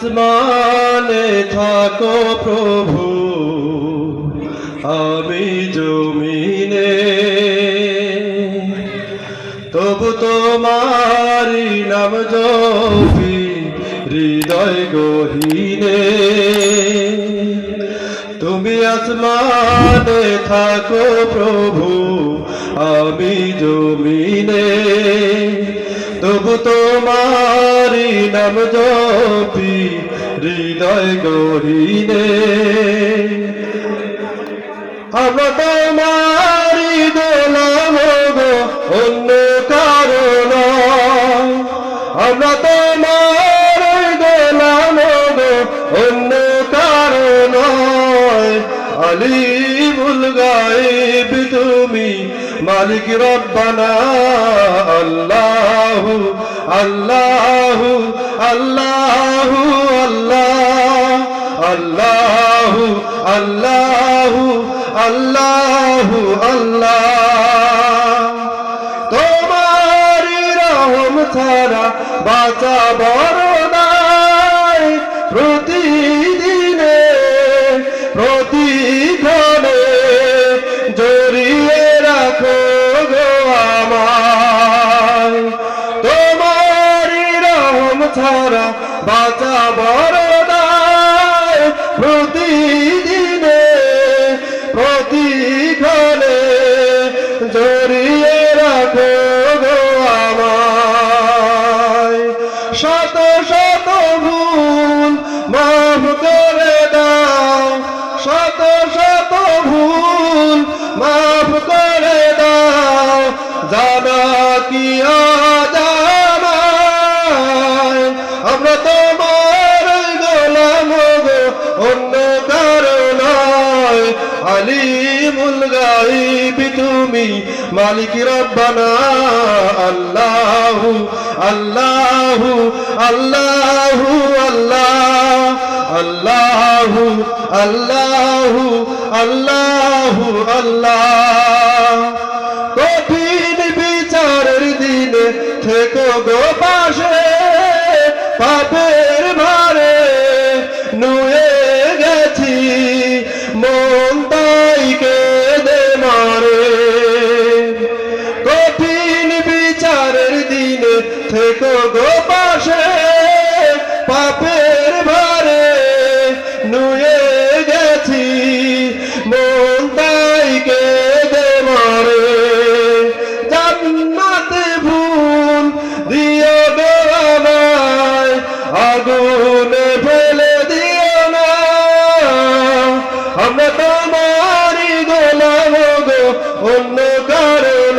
আসমানে থাকো প্রভু, আমি জমিনে। তবু তোমারি নাম জপি, হৃদয় গহীনে। তুমি আসমানে থাকো প্রভু, আমি জমিনে। তবু তোমারি নাম জপি, হৃদয় গহীনে আমরা তোমারি গোলাম গো অন্য কারণ আমরা তোমার গোলাম গো অন্য কারণ আলিমুল গায়েব তুমি মালিক রব্বানা, আল্লাহু আল্লাহু আল্লাহু, আল্লাহ, আল্লাহু আল্লাহু আল্লাহু তোমারি রহম ছাড়া বাঁচা বড় নাই। প্রতিদিনে জড়িয়ে বাঁচা নাই প্রতিদিনে প্রতিক্ষণে জড়িয়ে রাখো গো আমায়। শত শত ভুল মাফ করে দাও, শত শত ভুল মাফ আলিমুল গাইব তুমি মালিক রব্বানা, আল্লাহু আল্লাহু আল্লাহু, আল্লাহ, আল্লাহু আল্লাহু আল্লাহু, আল্লাহ। কঠিন বিচারের দিনে থেকো গো পাশে, পাপের থেকো গো পাশে, পাপের ভারে নুয়ে গেছি, মন তাই কেঁদে মারে। জান্নাতে ভুল দিও গো আমায়, আগুনে ফেলে দিও না। আমরা তোমারই গোলাম গো, অন্য কারণ